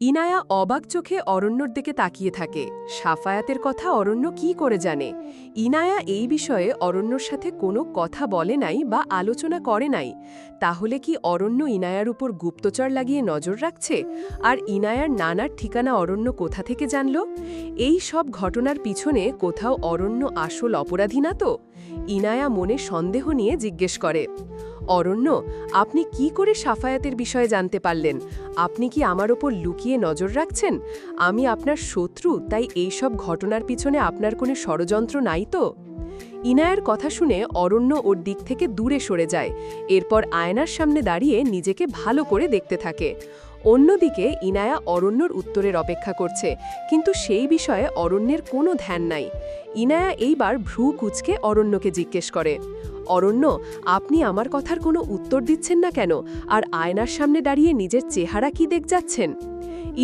ইনায়া অবাক চোখে অরণ্যর দিকে তাকিয়ে থাকে। সাফায়াতের কথা অরণ্য কি করে জানে? ইনায়া এই বিষয়ে অরণ্যর সাথে কোনো কথা বলে নাই বা আলোচনা করে নাই। তাহলে কি অরণ্য ইনায়ার উপর গুপ্তচর লাগিয়ে নজর রাখছে? আর ইনায়ার নানার ঠিকানা অরণ্য কোথা থেকে জানল? এই সব ঘটনার পিছনে কোথাও অরণ্য আসল অপরাধী না তো? ইনায়া মনে সন্দেহ নিয়ে জিজ্ঞেস করে। অরণ্য, আপনি কি করে সাফায়াতের বিষয়ে জানতে পারলেন? আপনি কি আমার ওপর লুকিয়ে নজর রাখছেন? আমি আপনার শত্রু, তাই এই সব ঘটনার পিছনে আপনার কোনো ষড়যন্ত্র নাই তো? ইনায়ার কথা শুনে অরণ্য ওর দিক থেকে দূরে সরে যায়, এরপর আয়নার সামনে দাঁড়িয়ে নিজেকে ভালো করে দেখতে থাকে। অন্যদিকে ইনায়া অরণ্যর উত্তরের অপেক্ষা করছে, কিন্তু সেই বিষয়ে অরণ্যের কোনো ধ্যান নাই। ইনায়া এইবার ভ্রু কুচকে অরণ্যকে জিজ্ঞেস করে, অরণ্য, আপনি আমার কথার কোনো উত্তর দিচ্ছেন না কেন? আর আয়নার সামনে দাঁড়িয়ে নিজের চেহারা কি দেখ যাচ্ছেন?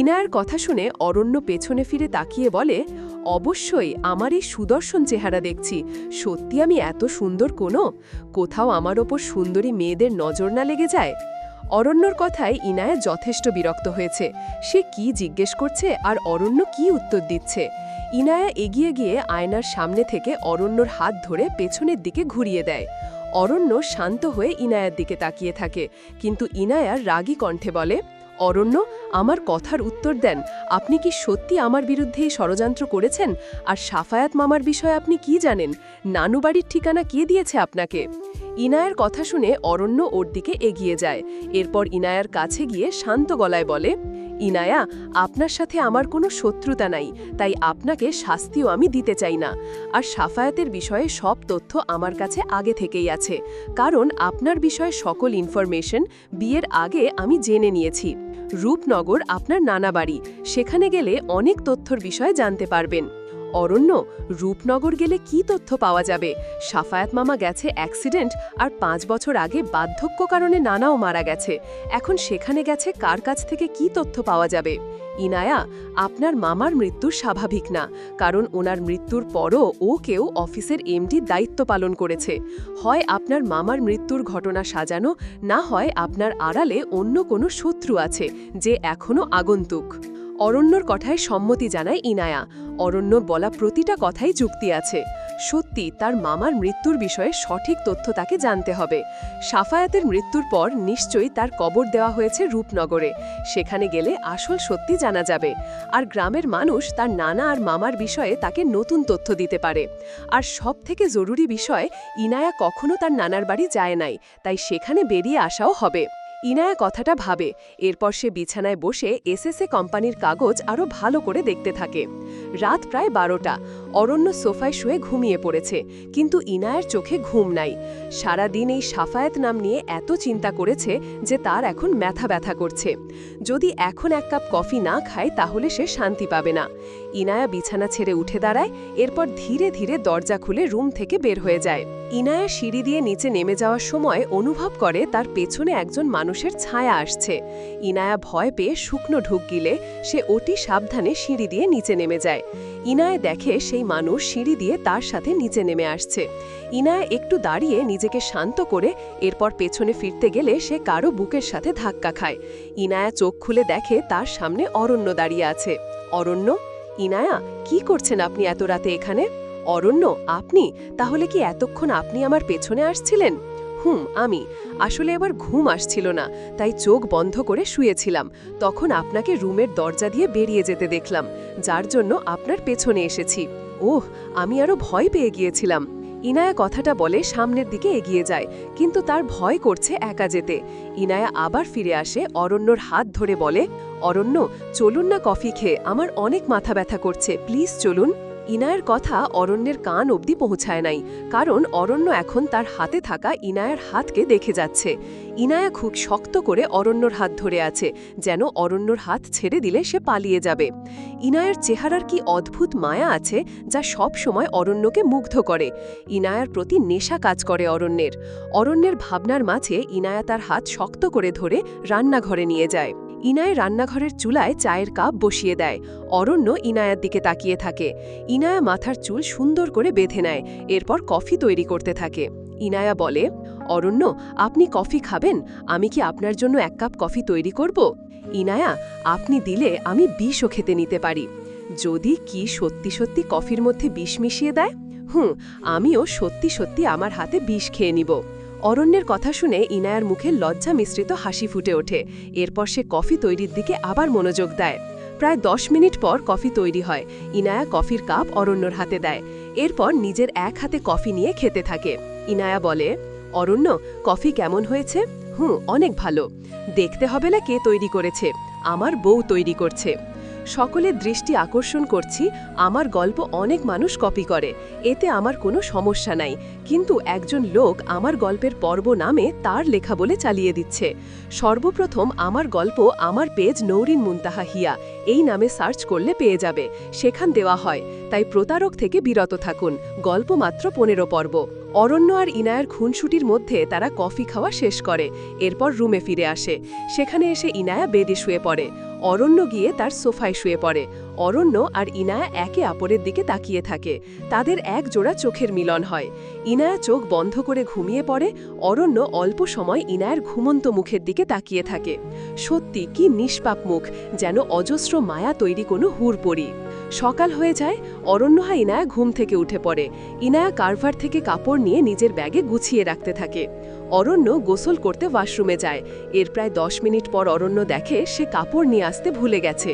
ইনায়ার কথা শুনে অরণ্য পেছনে ফিরে তাকিয়ে বলে, অবশ্যই, আমার এই সুদর্শন চেহারা দেখছি। সত্যি আমি এত সুন্দর কোনো? কোথাও আমার ওপর সুন্দরী মেয়েদের নজর না লেগে যায়? অরণ্যর কথায় ইনায়া যথেষ্ট বিরক্ত হয়েছে। সে কি জিজ্ঞেস করছে আর অরণ্য কি উত্তর দিচ্ছে? ইনায়া এগিয়ে গিয়ে আয়নার সামনে থেকে অরণ্যর হাত ধরে পেছনের দিকে ঘুরিয়ে দেয়। অরণ্য শান্ত হয়ে ইনায়ার দিকে তাকিয়ে থাকে, কিন্তু ইনায়া রাগী কণ্ঠে বলে অরণ্য আমার কথার উত্তর দেন, আপনি কি সত্যি আমার বিরুদ্ধে এই ষড়যন্ত্র করেছেন? আর সাফায়াত মামার বিষয়ে আপনি কি জানেন? নানু বাড়ির ঠিকানা কে দিয়েছে আপনাকে? ইনায়ের কথা শুনে অরণ্য ওর দিকে এগিয়ে যায়, এরপর ইনায়ার কাছে গিয়ে শান্ত গলায় বলে ইনায়া, আপনার সাথে আমার কোনো শত্রুতা নাই, তাই আপনাকে শাস্তিও আমি দিতে চাই না। আর সাফায়াতের বিষয়ে সব তথ্য আমার কাছে আগে থেকেই আছে। কারণ আপনার বিষয়ে সকল ইনফরমেশন বিয়ের আগে আমি জেনে নিয়েছি। রূপনগর আপনার নানা বাড়ি, সেখানে গেলে অনেক তথ্যর বিষয়ে জানতে পারবেন। অরণ্য, রূপনগর গেলে কি তথ্য পাওয়া যাবে? সাফায়াত মামা গেছে অ্যাক্সিডেন্ট আর পাঁচ বছর আগে বার্ধক্য কারণে নানাও মারা গেছে। এখন সেখানে গেছে কার কাছ থেকে কি তথ্য পাওয়া যাবে? ইনায়া, আপনার মামার মৃত্যু স্বাভাবিক না, কারণ ওনার মৃত্যুর পরও ও কেউ অফিসের এমডি দায়িত্ব পালন করেছে। হয় আপনার মামার মৃত্যুর ঘটনা সাজানো, না হয় আপনার আড়ালে অন্য কোনো শত্রু আছে, যে এখনও আগন্তুক। অরণ্যর কথায় সম্মতি জানায় ইনায়া। অরণ্যর বলা প্রতিটা কথাই যুক্তি আছে। সত্যি, তার মামার মৃত্যুর বিষয়ে সঠিক তথ্য তাকে জানতে হবে। সাফায়াতের মৃত্যুর পর নিশ্চয়ই তার কবর দেওয়া হয়েছে রূপনগরে। সেখানে গেলে আসল সত্যি জানা যাবে। আর গ্রামের মানুষ তার নানা আর মামার বিষয়ে তাকে নতুন তথ্য দিতে পারে। আর সব থেকে জরুরি বিষয়, ইনায়া কখনো তার নানার বাড়ি যায় নাই, তাই সেখানে বেরিয়ে আসাও হবে। ইনায়া কথাটা ভাবে। এরপর সে বিছানায় বসে এসএসএ কোম্পানির কাগজ আরও ভালো করে দেখতে থাকে। রাত প্রায় বারোটা। অরণ্য সোফায় শুয়ে ঘুমিয়ে পড়েছে, কিন্তু ইনায়ের চোখে ঘুম নাই। সারা দিন এই সাফায়াত নাম নিয়ে এত চিন্তা করেছে যে তার এখন ব্যথা ব্যথা করছে। যদি এখন এক কাপ কফি না খায়, তাহলে সে শান্তি পাবে না। ইনায়া বিছানা ছেড়ে উঠে দাঁড়ায়, এরপর ধীরে ধীরে দরজা খুলে রুম থেকে বের হয়ে যায়। ইনায়া সিঁড়ি দিয়ে নিচে নেমে যাওয়ার সময় অনুভব করে তার পেছনে একজন মানুষের ছায়া আসছে। ইনায়া ভয় পেয়ে শুকনো ঢুক গিলে সে অতি সাবধানে সিঁড়ি দিয়ে নিচে নেমে যায়। ইনায় দেখে সেই মানুষ সিঁড়ি দিয়ে তার সাথে নিচে নেমে আসছে। ইনায় একটু দাঁড়িয়ে নিজেকে শান্ত করে এরপর পেছনে ফিরতে গেলে সে কারও বুকের সাথে ধাক্কা খায়। ইনায়া চোখ খুলে দেখে তার সামনে অরণ্য দাঁড়িয়ে আছে। অরণ্য? ইনায়া, কি করছেন আপনি এত রাতে এখানে? অরণ্য, আপনি? তাহলে কি এতক্ষণ আপনি আমার পেছনে আসছিলেন? হুম, আমি। আসলে এবার ঘুম আসছিল না, তাই চোখ বন্ধ করে শুয়েছিলাম। তখন আপনাকে রুমের দরজা দিয়ে বেরিয়ে যেতে দেখলাম, যার জন্য আপনার পেছনে এসেছি। ওহ, আমি আরও ভয় পেয়ে গিয়েছিলাম। ইনায়া কথাটা বলে সামনের দিকে এগিয়ে যায়, কিন্তু তার ভয় করছে একা যেতে। ইনায়া আবার ফিরে আসে, অরণ্যর হাত ধরে বলে, অরণ্য, চলুন না কফি খেয়ে, আমার অনেক মাথা ব্যথা করছে, প্লিজ চলুন। ইনায়ের কথা অরণ্যের কান অবধি পৌঁছায় নাই, কারণ অরণ্য এখন তার হাতে থাকা ইনায়ের হাতকে দেখে যাচ্ছে। ইনায়া খুব শক্ত করে অরণ্যর হাত ধরে আছে, যেন অরণ্যর হাত ছেড়ে দিলে সে পালিয়ে যাবে। ইনায়ের চেহারার কি অদ্ভুত মায়া আছে, যা সব সময় অরণ্যকে মুগ্ধ করে। ইনায়ার প্রতি নেশা কাজ করে অরণ্যের। অরণ্যের ভাবনার মাঝে ইনায়া তার হাত শক্ত করে ধরে রান্নাঘরে নিয়ে যায়। ইনায় রান্নাঘরের চুলায় চায়ের কাপ বসিয়ে দেয়। অরণ্য ইনায়ার দিকে তাকিয়ে থাকে। ইনায়া মাথার চুল সুন্দর করে বেঁধে নেয়, এরপর কফি তৈরি করতে থাকে। ইনায়া বলে, অরণ্য, আপনি কফি খাবেন? আমি কি আপনার জন্য এক কাপ কফি তৈরি করব? ইনায়া, আপনি দিলে আমি বিষও খেতে নিতে পারি। যদি কি সত্যি সত্যি কফির মধ্যে বিষ মিশিয়ে দেয়? হুম, আমিও সত্যি সত্যি আমার হাতে বিষ খেয়ে নিব। অরণ্যের কথা শুনে ইনায়ার মুখে লজ্জা মিশ্রিত হাসি ফুটে ওঠে। এরপর সে কফি তৈরির দিকে আবার মনোযোগ দেয়। প্রায় দশ মিনিট পর কফি তৈরি হয়। ইনায়া কফির কাপ অরণ্যর হাতে দেয়। এরপর নিজের এক হাতে কফি নিয়ে খেতে থাকে। ইনায়া বলে, অরণ্য, কফি কেমন হয়েছে? হুম অনেক ভালো। দেখতে হবে না কে তৈরি করেছে। আমার বউ তৈরি করছে। সকলের দৃষ্টি আকর্ষণ করছি, আমার গল্প অনেক মানুষ কপি করে, এতে আমার কোনো সমস্যা নাই, কিন্তু একজন লোক আমার গল্পের পর্ব নামে তার লেখা বলে চালিয়ে দিচ্ছে। সর্বপ্রথম আমার গল্প আমার পেজ নৌরিন মুন্তাহা হিয়া, এই নামে সার্চ করলে পেয়ে যাবে, সেখান দেওয়া হয়, তাই প্রতারক থেকে বিরত থাকুন, গল্প মাত্র পনেরো পর্ব। অরণ্য আর ইনায়ার খুনসুটির মধ্যে তারা কফি খাওয়া শেষ করে, এরপর রুমে ফিরে আসে, সেখানে এসে ইনায়া বেদে শুয়ে পড়ে। অরণ্য গিয়ে তার সোফায় শুয়ে পড়ে। অরণ্য আর ইনায়া একে অপরের দিকে তাকিয়ে থাকে। তাদের এক জোড়া চোখের মিলন হয়। ইনায়া চোখ বন্ধ করে ঘুমিয়ে পড়ে, অরণ্য অল্প সময় ইনায়ার ঘুমন্ত মুখের দিকে তাকিয়ে থাকে। সত্যি কি নিষ্পাপ মুখ, যেন অজস্র মায়া তৈরি কোনো হুড়পড়ি। সকাল হয়ে যায়, অরণ্যহা ইনায়া ঘুম থেকে উঠে পড়ে। ইনায়া কারভার থেকে কাপড় নিয়ে নিজের ব্যাগে গুছিয়ে রাখতে থাকে। অরণ্য গোসল করতে ওয়াশরুমে যায়। এর প্রায় দশ মিনিট পর অরণ্য দেখে সে কাপড় নিয়ে আসতে ভুলে গেছে।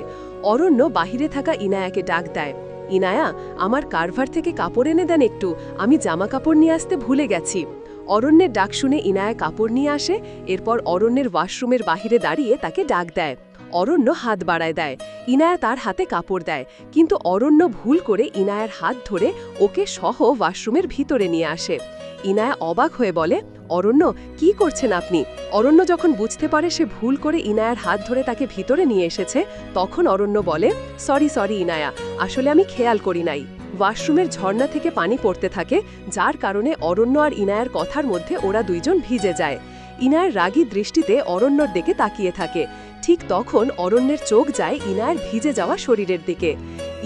অরণ্য বাহিরে থাকা ইনায়াকে ডাক দেয়, ইনায়া, আমার কারভার থেকে কাপড় এনে দেন একটু, আমি জামা কাপড় নিয়ে আসতে ভুলে গেছি। অরণ্যের ডাক শুনে ইনায়া কাপড় নিয়ে আসে, এরপর অরণ্যের ওয়াশরুমের বাহিরে দাঁড়িয়ে তাকে ডাক দেয় অরণ্য হাত বাড়ায় দেয়। ইনায়া তার হাতে কাপড় দেয়। কিন্তু অরণ্য ভুল করে ইনায়ার হাত ধরে ওকে সহ ওয়াশরুমের ভিতরে নিয়ে আসে। ইনায়া অবাক হয়ে বলে, অরণ্য, কি করছেন আপনি? অরণ্য যখন বুঝতে পারে সে ভুল করে ইনায়ার হাত ধরে তাকে ভিতরে নিয়ে এসেছে, তখন অরণ্য বলে, সরি সরি ইনায়া, আসলে আমি খেয়াল করি নাই। ওয়াশরুমের ঝর্ণা থেকে পানি পড়তে থাকে, যার কারণে অরণ্য আর ইনায়ার কথার মধ্যে ওরা দুইজন ভিজে যায়। ইনায়ার রাগী দৃষ্টিতে অরণ্যর দিকে তাকিয়ে থাকে। ঠিক তখন অরণ্যের চোখ যায় ইনায়ের ভিজে যাওয়া শরীরের দিকে।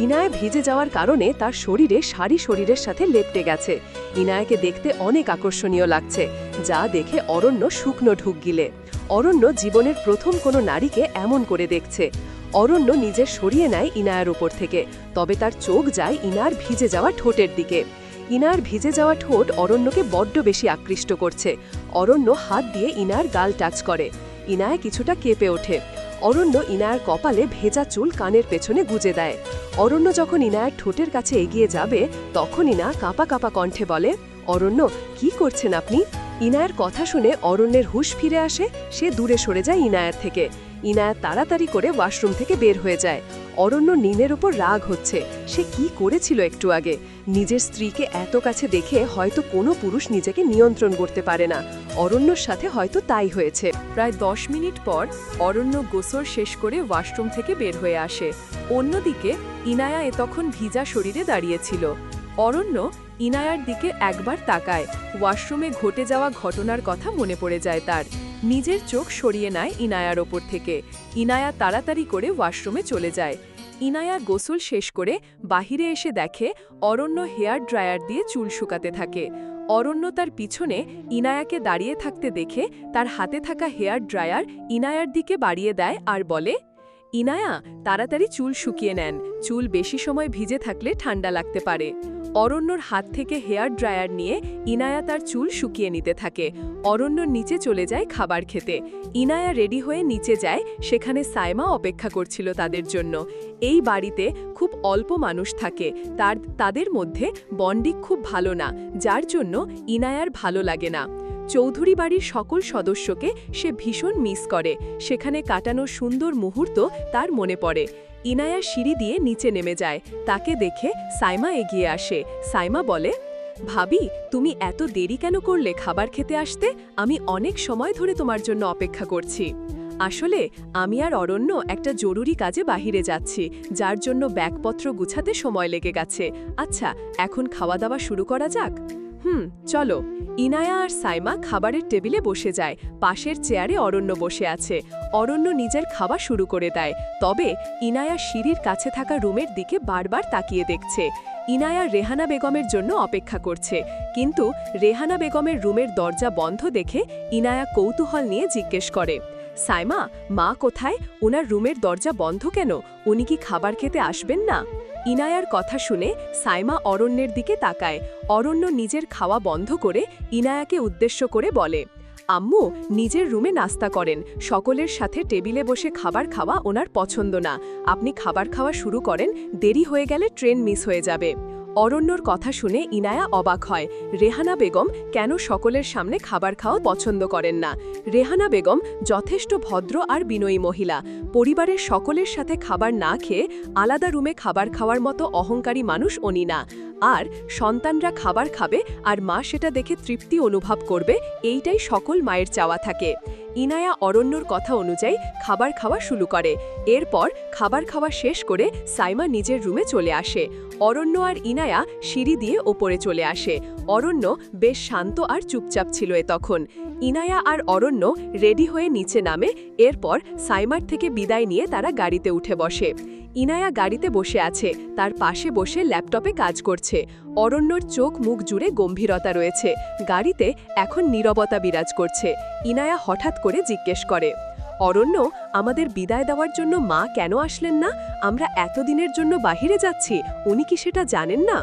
ইনায় ভিজে যাওয়ার কারণে তার শরীরে সারি শরীরের সাথে লেপটে গেছে। ইনায়কে দেখতে অনেক আকর্ষণীয় লাগছে, যা দেখে অরণ্য শুকনো ঢুক গিলে। অরণ্য জীবনের প্রথম কোনো নারীকে এমন করে দেখছে। অরণ্য নিজের সরিয়ে নেয় ইনায়ার উপর থেকে, তবে তার চোখ যায় ইনার ভিজে যাওয়া ঠোঁটের দিকে। ইনার ভিজে যাওয়া ঠোঁট অরণ্যকে বড্ড বেশি আকৃষ্ট করছে। অরণ্য হাত দিয়ে ইনার গাল টাচ করে। ইনায় কিছুটা কেঁপে ওঠে। অরণ্য ইনায়ের কপালে ভেজা চুল কানের পেছনে গুজে দেয়। অরণ্য যখন ইনায়ের ঠোঁটের কাছে এগিয়ে যাবে, তখন ইনা কাপা কাপা কণ্ঠে বলে, অরণ্য, কি করছেন আপনি? ইনায়ের কথা শুনে অরণ্যের হুশ ফিরে আসে, সে দূরে সরে যায় ইনায়ের থেকে। ইনায়ের তাড়াতাড়ি করে ওয়াশরুম থেকে বের হয়ে যায়। অরণ্য নিনের ওপর রাগ হচ্ছে। সে কি করেছিল একটু আগে? নিজের স্ত্রীকে এত কাছে দেখে হয়তো কোনো পুরুষ নিজেকে নিয়ন্ত্রণ করতে পারে না। অরণ্যর সাথে হয়তো তাই হয়েছে। প্রায় দশ মিনিট পর অরণ্য গোসল শেষ করে ওয়াশরুম থেকে বের হয়ে আসে। অন্যদিকে ইনায়া এ তখন ভিজা শরীরে দাঁড়িয়েছিল। অরণ্য ইনায়ার দিকে একবার তাকায়। ওয়াশরুমে ঘটে যাওয়া ঘটনার কথা মনে পড়ে যায় তার। নিজের চোখ সরিয়ে নেয় ইনায়ার ওপর থেকে। ইনায়া তাড়াতাড়ি করে ওয়াশরুমে চলে যায়। ইনায়া গোসল শেষ করে বাহিরে এসে দেখে অরণ্য হেয়ার ড্রায়ার দিয়ে চুল শুকাতে থাকে। অরণ্য তার পিছনে ইনায়াকে দাঁড়িয়ে থাকতে দেখে তার হাতে থাকা হেয়ার ড্রায়ার ইনায়ার দিকে বাড়িয়ে দেয় আর বলে, ইনায়া, তাড়াতাড়ি চুল শুকিয়ে নেন। চুল বেশি সময় ভিজে থাকলে ঠান্ডা লাগতে পারে। অরণ্যর হাত থেকে হেয়ার ড্রায়ার নিয়ে ইনায়া তার চুল শুকিয়ে নিতে থাকে। অরণ্যর নিচে চলে যায় খাবার খেতে। ইনায়া রেডি হয়ে নিচে যায়, সেখানে সাইমা অপেক্ষা করছিল তাদের জন্য। এই বাড়িতে খুব অল্প মানুষ থাকে। তার, তাদের মধ্যে বন্ডিক খুব ভালো না, যার জন্য ইনায়ার ভালো লাগে না। চৌধুরী বাড়ির সকল সদস্যকে সে ভীষণ মিস করে। সেখানে কাটানো সুন্দর মুহূর্ত তার মনে পড়ে। ইনায়া সিঁড়ি দিয়ে নিচে নেমে যায়। তাকে দেখে সাইমা এগিয়ে আসে। সাইমা বলে, ভাবি, তুমি এত দেরি কেন করলে খাবার খেতে আসতে? আমি অনেক সময় ধরে তোমার জন্য অপেক্ষা করছি। আসলে, আমি আর অরণ্য একটা জরুরি কাজে বাহিরে যাচ্ছি, যার জন্য ব্যাগপত্র গুছাতে সময় লেগে গেছে। আচ্ছা এখন খাওয়া দাওয়া শুরু করা যাক? হুম, চলো। ইনায়া আর সাইমা খাবারের টেবিলে বসে যায়। পাশের চেয়ারে অরণ্য বসে আছে। অরণ্য নিজের খাওয়া শুরু করে দেয়। তবে ইনায়া সিঁড়ির কাছে থাকা রুমের দিকে বারবার তাকিয়ে দেখছে। ইনায়া রেহানা বেগমের জন্য অপেক্ষা করছে। কিন্তু রেহানা বেগমের রুমের দরজা বন্ধ দেখে ইনায়া কৌতূহল নিয়ে জিজ্ঞেস করে, সাইমা, মা কোথায়? ওনার রুমের দরজা বন্ধ কেন? উনি কি খাবার খেতে আসবেন না? ইনায়ার কথা শুনে সাইমা অরণ্যের দিকে তাকায়। অরণ্য নিজের খাওয়া বন্ধ করে ইনায়াকে উদ্দেশ্য করে বলে, আম্মু, নিজের রুমে নাস্তা করেন। সকলের সাথে টেবিলে বসে খাবার খাওয়া ওনার পছন্দ না। আপনি খাবার খাওয়া শুরু করেন, দেরি হয়ে গেলে ট্রেন মিস হয়ে যাবে। অরণ্যর কথা শুনে ইনায়া অবাক হয়। রেহানা বেগম কেন সকলের সামনে খাবার খাওয়া পছন্দ করেন না? রেহানা বেগম যথেষ্ট ভদ্র আর বিনয়ী মহিলা। পরিবারের সকলের সাথে খাবার না খেয়ে আলাদা রুমে খাবার খাওয়ার মতো অহংকারী মানুষ উনি না। আর সন্তানরা খাবার খাবে আর মা সেটা দেখে তৃপ্তি অনুভব করবে, এইটাই সকল মায়ের চাওয়া থাকে। ইনায়া অরণ্যর কথা অনুযায়ী খাবার খাওয়া শুরু করে। এরপর খাবার খাওয়া শেষ করে সাইমা নিজের রুমে চলে আসে। অরণ্য আর ইনায়া সিঁড়ি দিয়ে ওপরে চলে আসে। অরণ্য বেশ শান্ত আর চুপচাপ ছিল এ তখন। ইনায়া আর অরণ্য রেডি হয়ে নিচে নামে, এরপর সাইমার থেকে বিদায় নিয়ে তারা গাড়িতে উঠে বসে। ইনায়া গাড়িতে বসে আছে, তার পাশে বসে ল্যাপটপে কাজ করছে। অরণ্যর চোখ মুখ জুড়ে গম্ভীরতা রয়েছে, গাড়িতে এখন নীরবতা বিরাজ করছে, ইনায়া হঠাৎ করে জিজ্ঞেস করে, অরণ্য, আমাদের বিদায় দেওয়ার জন্য মা কেন আসলেন না? আমরা এতদিনের জন্য বাহিরে যাচ্ছি, উনি কি সেটা জানেন না?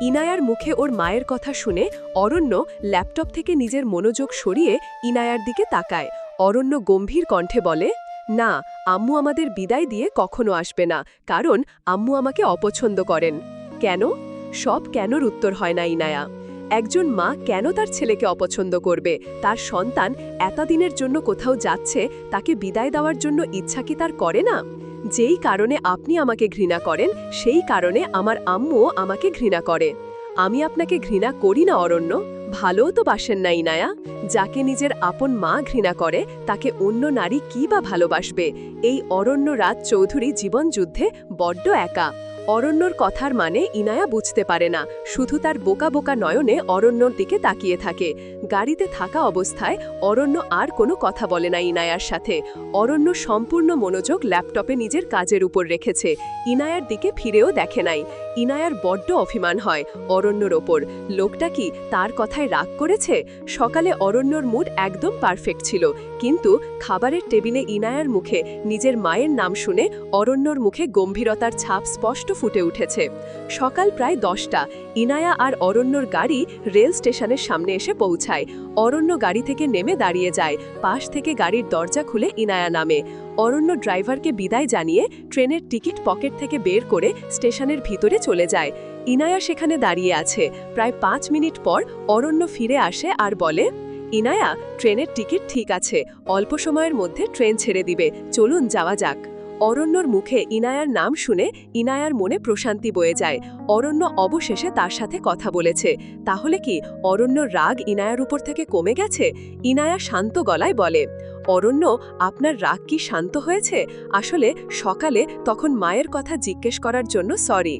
ইনায়ার মুখে ওর মায়ের কথা শুনে অরণ্য ল্যাপটপ থেকে নিজের মনোযোগ সরিয়ে ইনায়ার দিকে তাকায়। অরণ্য গম্ভীর কণ্ঠে বলে, না, আম্মু আমাদের বিদায় দিয়ে কখনো আসবে না, কারণ আম্মু আমাকে অপছন্দ করেন। কেন? সব কেনর উত্তর হয় না ইনায়া। একজন মা কেন তার ছেলেকে অপছন্দ করবে? তার সন্তান এতদিনের জন্য কোথাও যাচ্ছে, তাকে বিদায় দেওয়ার জন্য ইচ্ছা কি তার করে না? যেই কারণে আপনি আমাকে ঘৃণা করেন, সেই কারণে আমার আম্মুও আমাকে ঘৃণা করে। আমি আপনাকে ঘৃণা করি না, অরণ্য। ভালোও তো বাসেন না ইনায়া যাকে নিজের আপন মা ঘৃণা করে, তাকে অন্য নারী কি বা ভালোবাসবে? এই অরণ্য রাজ চৌধুরী জীবনযুদ্ধে বড্ড একা। অরণ্যর কথার মানে ইনায়া বুঝতে পারে না। শুধু তার বোকা বোকা নয়নে অরণ্যর দিকে তাকিয়ে থাকে। গাড়িতে থাকা অবস্থায় অরণ্য আর কোনো কথা বলে না ইনায়ার সাথে। অরণ্য সম্পূর্ণ মনোযোগ ল্যাপটপে নিজের কাজের উপর রেখেছে। ইনায়ার দিকে ফিরেও দেখে নাই। ইনায়ার বড্ড অভিমান হয় অরণ্যর ওপর। লোকটা কি তার কথায় রাগ করেছে? সকালে অরণ্যর মুড একদম পারফেক্ট ছিল। কিন্তু খাবারের টেবিলে ইনায়ার মুখে নিজের মায়ের নাম শুনে অরণ্যর মুখে গম্ভীরতার ছাপ স্পষ্ট ফুটে উঠেছে। সকাল প্রায় দশটা, ইনায়া আর অরণ্যর গাড়ি রেল স্টেশনের সামনে এসে পৌঁছায়। অরণ্য গাড়ি থেকে নেমে দাঁড়িয়ে যায়। পাশ থেকে গাড়ির দরজা খুলে ইনায়া নামে। অরণ্য ড্রাইভারকে বিদায় জানিয়ে ট্রেনের টিকিট পকেট থেকে বের করে স্টেশনের ভিতরে চলে যায়। ইনায়া সেখানে দাঁড়িয়ে আছে। প্রায় পাঁচ মিনিট পর অরণ্য ফিরে আসে আর বলে, ইনায়া, ট্রেনের টিকিট ঠিক আছে। অল্প সময়ের মধ্যে ট্রেন ছেড়ে দিবে। চলুন যাওয়া যাক। অরণ্যর মুখে ইনায়ার নাম শুনে ইনায়ার মনে প্রশান্তি বয়ে যায়। অরণ্য অবশেষে তার সাথে কথা বলেছে। তাহলে কি অরণ্য রাগ ইনায়ার উপর থেকে কমে গেছে? ইনায়া শান্ত গলায় বলে, অরণ্য, আপনার রাগ কি শান্ত হয়েছে? আসলে সকালে তখন মায়ের কথা জিজ্ঞেস করার জন্য সরি।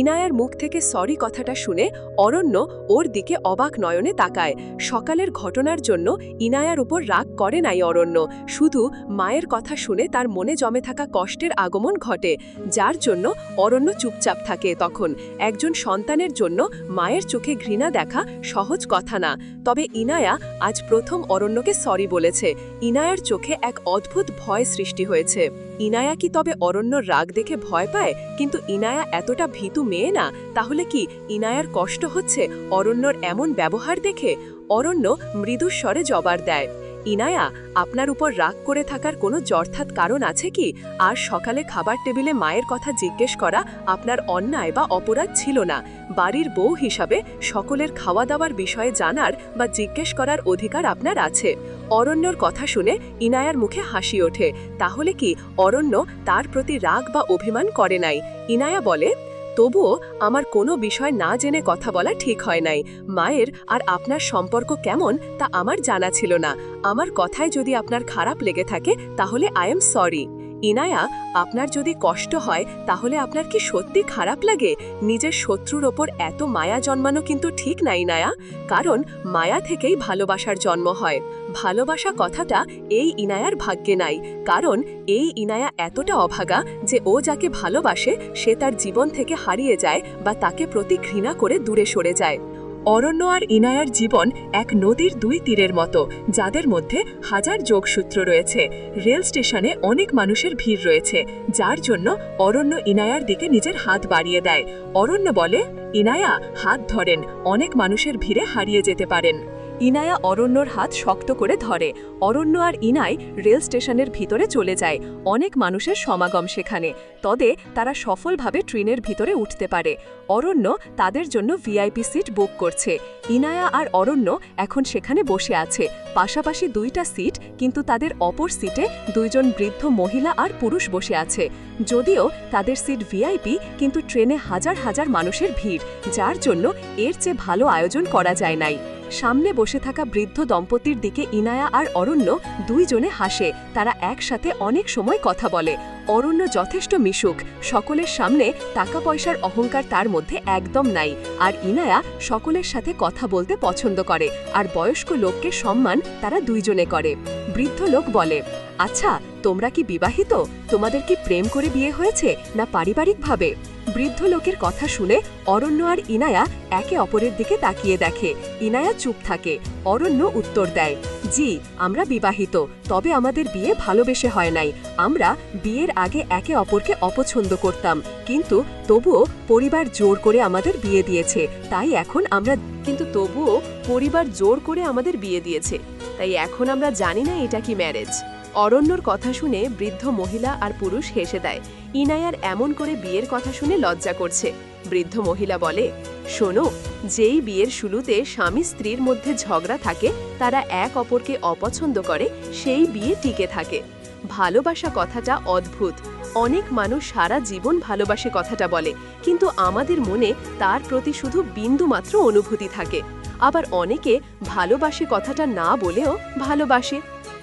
ইনায়ার মুখ থেকে সরি কথাটা শুনে অরণ্য ওর দিকে অবাক নয়নে তাকায়। সকালের ঘটনার জন্য ইনায়ার উপর রাগ করে নাই অরণ্য। শুধু মায়ের কথা শুনে তার মনে জমে থাকা কষ্টের আগমন ঘটে, যার জন্য অরণ্য চুপচাপ থাকে তখন। একজন সন্তানের জন্য মায়ের চোখে ঘৃণা দেখা সহজ কথা না। তবে ইনায়া আজ প্রথম অরণ্যকে সরি বলেছে। ইনায়ার চোখে এক অদ্ভুত ভয় সৃষ্টি হয়েছে। ইনায়া কি তবে অরণ্যর রাগ দেখে ভয় পায়? কিন্তু ইনায়া এতটা ভীতু মেয়ে না। তাহলে কি ইনায়ার কষ্ট হচ্ছে অরণ্যর এমন ব্যবহার দেখে? অরণ্য মৃদুস্বরে জবার দেয়, ইনায়া, আপনার উপর রাগ করে থাকার কোনো যর্থাৎ কারণ আছে কি? আর সকালে খাবার টেবিলে মায়ের কথা জিজ্ঞেস করা আপনার অন্যায় বা অপরাধ ছিল না। বাড়ির বউ হিসাবে সকলের খাওয়া দাওয়ার বিষয়ে জানার বা জিজ্ঞেস করার অধিকার আপনার আছে। অরণ্যর কথা শুনে ইনায়ার মুখে হাসি ওঠে। তাহলে কি অরণ্য তার প্রতি রাগ বা অভিমান করে নাই? ইনায়া বলে, তবুও আমার কোনো বিষয় না জেনে কথা বলা ঠিক হয় নাই। মায়ের আর আপনার সম্পর্ক কেমন তা আমার জানা ছিল না। আমার কথায় যদি আপনার খারাপ লেগে থাকে, তাহলে আই এম সরি। ইনায়া, আপনার যদি কষ্ট হয়, তাহলে আপনার কি সত্যি খারাপ লাগে? নিজের শত্রুর ওপর এত মায়া জন্মানো কিন্তু ঠিক না ইনায়া। কারণ মায়া থেকেই ভালোবাসার জন্ম হয়। ভালোবাসা কথাটা এই ইনায়ার ভাগ্যে নাই। কারণ এই ইনায়া এতটা অভাগা যে ও যাকে ভালোবাসে, সে তার জীবন থেকে হারিয়ে যায় বা তাকে প্রতি ঘৃণা করে দূরে সরে যায়। অরণ্য আর ইনায়ার জীবন এক নদীর দুই তীরের মতো, যাদের মধ্যে হাজার যোগসূত্র রয়েছে। রেল স্টেশনে অনেক মানুষের ভিড় রয়েছে, যার জন্য অরণ্য ইনায়ার দিকে নিজের হাত বাড়িয়ে দেয়। অরণ্য বলে, ইনায়া, হাত ধরেন, অনেক মানুষের ভিড়ে হারিয়ে যেতে পারেন। ইনায়া অরণ্যর হাত শক্ত করে ধরে। অরণ্য আর ইনাই রেল স্টেশনের ভিতরে চলে যায়। অনেক মানুষের সমাগম সেখানে। তবে তারা সফলভাবে ট্রেনের ভিতরে উঠতে পারে। অরণ্য তাদের জন্য ভিআইপি সিট বুক করছে। ইনায়া আর অরণ্য এখন সেখানে বসে আছে। পাশাপাশি দুইটা সিট, কিন্তু তাদের অপর সিটে দুইজন বৃদ্ধ মহিলা আর পুরুষ বসে আছে। যদিও তাদের সিট ভিআইপি, কিন্তু ট্রেনে হাজার হাজার মানুষের ভিড়, যার জন্য এর চেয়ে ভালো আয়োজন করা যায় নাই। সামনে বসে থাকা বৃদ্ধ দম্পতির দিকে ইনায়া আর অরণ্য দুইজনে হাসে। তারা একসাথে অনেক সময় কথা বলে। অরণ্য যথেষ্ট মিশুক। সকলের সামনে টাকা পয়সার অহংকার তার মধ্যে একদম নাই। আর ইনায়া সকলের সাথে কথা বলতে পছন্দ করে। আর বয়স্ক লোককে সম্মান তারা দুইজনে করে। বৃদ্ধ লোক বলে আচ্ছা তোমরা কি বিবাহিত? তোমাদের কি প্রেম করে বিয়ে হয়েছে? না পারিবারিকভাবে? বৃদ্ধ লোকের কথা শুনে অরণ্য আর ইনায়া একে অপরের দিকে তাকিয়ে দেখে। ইনায়া চুপ থাকে, অরণ্য উত্তর দেয়, জি, আমরা বিবাহিত, তবে আমাদের বিয়ে ভালোবেসে হয় নাই। আমরা বিয়ের আগে একে অপরকে অপছন্দ করতাম, কিন্তু তবুও পরিবার জোর করে আমাদের বিয়ে দিয়েছে। তাই এখন আমরা, কিন্তু তবুও পরিবার জোর করে আমাদের বিয়ে দিয়েছে। তাই এখন আমরা জানি না এটা কি ম্যারেজ। অরণ্যর কথা শুনে বৃদ্ধ মহিলা আর পুরুষ হেসে দেয় ইনায়ার এমন করে বিয়ের কথা শুনে লজ্জা করছে। বৃদ্ধ মহিলা বলে, শোনো, যেই বিয়ের শুরুতে স্বামী স্ত্রীর মধ্যে ঝগড়া থাকে, তারা এক অপরকে অপছন্দ করে, সেই বিয়ে টিকে থাকে। ভালোবাসা কথাটা অদ্ভুত। অনেক মানুষ সারা জীবন ভালোবাসে কথাটা বলে, কিন্তু আমাদের মনে তার প্রতি শুধু বিন্দুমাত্র অনুভূতি থাকে। আবার অনেকে ভালোবাসে কথাটা না বলেও ভালোবাসে।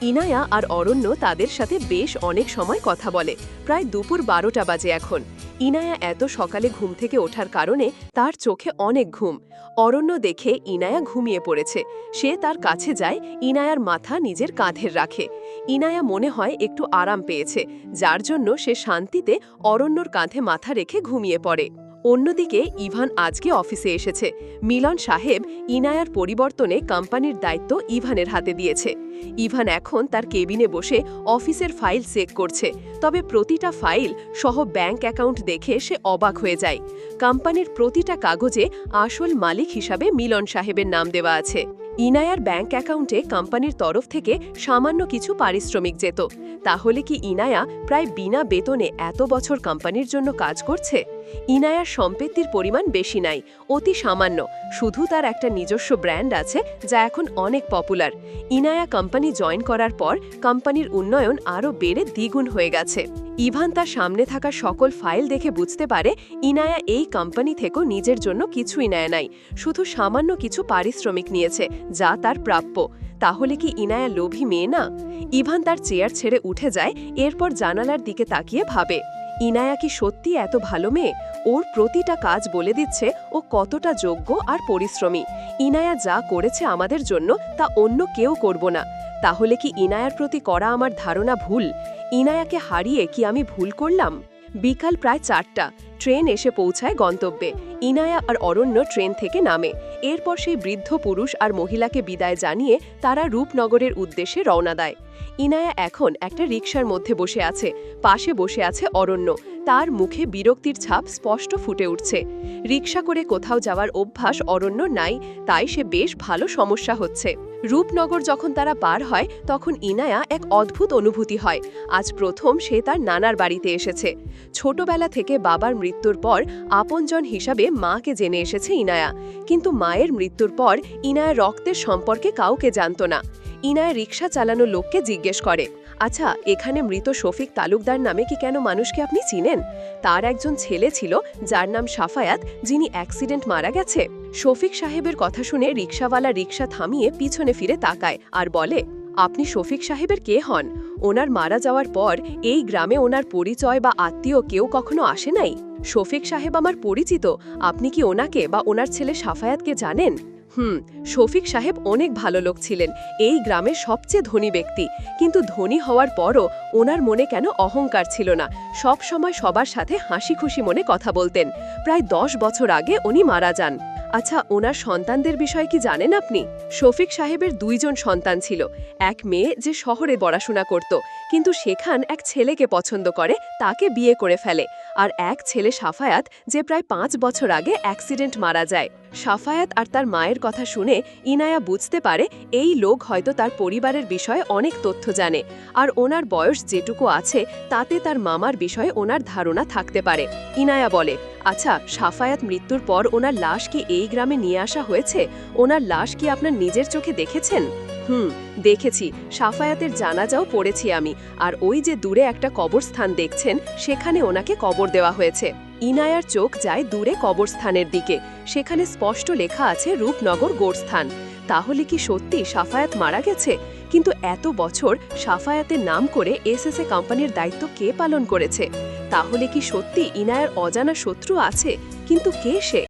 ইনায়া আর অরণ্য তাদের সাথে বেশ অনেক সময় কথা বলে। প্রায় দুপুর বারোটা বাজে এখন। ইনায়া এত সকালে ঘুম থেকে ওঠার কারণে তার চোখে অনেক ঘুম। অরণ্য দেখে ইনায়া ঘুমিয়ে পড়েছে। সে তার কাছে যায়, ইনায়ার মাথা নিজের কাঁধের রাখে। ইনায়া মনে হয় একটু আরাম পেয়েছে, যার জন্য সে শান্তিতে অরণ্যর কাঁধে মাথা রেখে ঘুমিয়ে পড়ে। অন্যদিকে, ইভান আজকে অফিসে এসেছে। মিলন সাহেব ইনায়ার পরিবর্তনে কোম্পানির দায়িত্ব ইভানের হাতে দিয়েছে। ইভান এখন তার কেবিনে বসে অফিসের ফাইল চেক করছে। তবে প্রতিটা ফাইল সহ ব্যাংক অ্যাকাউন্ট দেখে সে অবাক হয়ে যায়। কোম্পানির প্রতিটা কাগজে আসল মালিক হিসাবে মিলন সাহেবের নাম দেওয়া আছে। ইনায়ার ব্যাংক অ্যাকাউন্টে কোম্পানির তরফ থেকে সামান্য কিছু পারিশ্রমিক যেত। তাহলে কি ইনায়া প্রায় বিনা বেতনে এত বছর কোম্পানির জন্য কাজ করছে? ইনায়ার সম্পত্তির পরিমাণ বেশি নাই, অতি সামান্য। শুধু তার একটা নিজস্ব ব্র্যান্ড আছে, যা এখন অনেক পপুলার। ইনায়া কোম্পানি জয়েন করার পর কোম্পানির উন্নয়ন আরও বেড়ে দ্বিগুণ হয়ে গেছে। ইভান তার সামনে থাকা সকল ফাইল দেখে বুঝতে পারে, ইনায়া এই কোম্পানি থেকেও নিজের জন্য কিছুই নেয় নাই, শুধু সামান্য কিছু পারিশ্রমিক নিয়েছে, যা তার প্রাপ্য। তাহলে কি ইনায়া লোভী মেয়ে না? ইভান তার চেয়ার ছেড়ে উঠে যায়, এরপর জানালার দিকে তাকিয়ে ভাবে। ইনায়া কি সত্যি এত ভালো মেয়ে? ওর প্রতিটা কাজ বলে দিচ্ছে ও কতটা যোগ্য আর পরিশ্রমী। ইনায়া যা করেছে আমাদের জন্য তা অন্য কেউ করব না। তাহলে কি ইনায়ার প্রতি করা আমার ধারণা ভুল? ইনায়াকে হারিয়ে কি আমি ভুল করলাম? বিকাল প্রায় চারটা। ট্রেন এসে পৌঁছায় গন্তব্যে। ইনায়া আর অরণ্য ট্রেন থেকে নামে। এরপর সেই বৃদ্ধ পুরুষ আর মহিলাকে বিদায় জানিয়ে তারা রূপনগরের উদ্দেশ্যে রওনা দেয়। ইনায়া এখন একটা রিকশার মধ্যে বসে আছে। পাশে বসে আছে অরণ্য। তার মুখে বিরক্তির ছাপ স্পষ্ট ফুটে উঠছে। রিকশা করে কোথাও যাওয়ার অভ্যাস অরণ্য নাই, তাই সে বেশ ভালো সমস্যা হচ্ছে। রূপনগর যখন তারা পার হয়, তখন ইনায়া এক অদ্ভুত অনুভূতি হয়। আজ প্রথম সে তার নানার বাড়িতে এসেছে। ছোটবেলা থেকে বাবার মৃত্যুর পর আপনজন হিসাবে মাকে জেনে এসেছে ইনায়া। কিন্তু মায়ের মৃত্যুর পর ইনায়া রক্তের সম্পর্কে কাউকে জানত না। ইনায়া রিক্সা চালানো লোককে জিজ্ঞেস করে আচ্ছা এখানে মৃত শফিক তালুকদার নামে কি কেন মানুষকে আপনি চিনেন? তার একজন ছেলে ছিল, যার নাম সাফায়াত, যিনি অ্যাক্সিডেন্ট মারা গেছে। শফিক সাহেবের কথা শুনে রিক্সাওয়ালা রিক্সা থামিয়ে পিছনে ফিরে তাকায় আর বলে, আপনি শফিক সাহেবের কে হন? ওনার মারা যাওয়ার পর এই গ্রামে ওনার পরিচয় বা আত্মীয় কেউ কখনো আসে নাই? শফিক সাহেব আমার পরিচিত, আপনি কি ওনাকে বা ওনার ছেলে সাফায়াতকে জানেন? হুম, শফিক সাহেব অনেক ভালো লোক ছিলেন, এই গ্রামের সবচেয়ে ধনী ব্যক্তি। কিন্তু ধনী হওয়ার পরও ওনার মনে কেন অহংকার ছিল না? সব সময় সবার সাথে হাসি খুশি মনে কথা বলতেন। প্রায় দশ বছর আগে উনি মারা যান। আচ্ছা ওনার সন্তানদের বিষয়ে কি জানেন আপনি? শফিক সাহেবের দুইজন সন্তান ছিল। এক মেয়ে যে শহরে পড়াশোনা করত। কিন্তু সেখান এক ছেলেকে পছন্দ করে, তাকে বিয়ে করে ফেলে। আর এক ছেলে সাফায়াত, যে প্রায় পাঁচ বছর আগে অ্যাক্সিডেন্ট মারা যায়। সাফায়াত আর তার মায়ের কথা শুনে ইনায়া বুঝতে পারে, এই লোক হয়তো তার পরিবারের বিষয়ে অনেক তথ্য জানে। আর ওনার বয়স যেটুকু আছে, তাতে তার মামার বিষয়ে ওনার ধারণা থাকতে পারে। ইনায়া বলে আচ্ছা সাফায়াত মৃত্যুর পর ওনার লাশ কি এই গ্রামে নিয়ে আসা হয়েছে? ওনার লাশ কি আপনার নিজের চোখে দেখেছেন? হুম, দেখেছি। সাফায়াতের জানাজাও পড়েছি আমি। আর ওই যে দূরে একটা কবরস্থান দেখছেন, সেখানে ওনাকে কবর দেওয়া হয়েছে। ইনায়ার চোখ যায় দূরে কবরস্থানের দিকে। সেখানে স্পষ্ট লেখা আছে রূপনগর গোরস্থান। তাহলে কি সত্যি সাফায়াত মারা গেছে? কিন্তু এত বছর সাফায়াতের নাম করে এসএসএ কোম্পানির দায়িত্ব কে পালন করেছে? তাহলে কি সত্যি ইনায়ার অজানা শত্রু আছে? কিন্তু কে সে?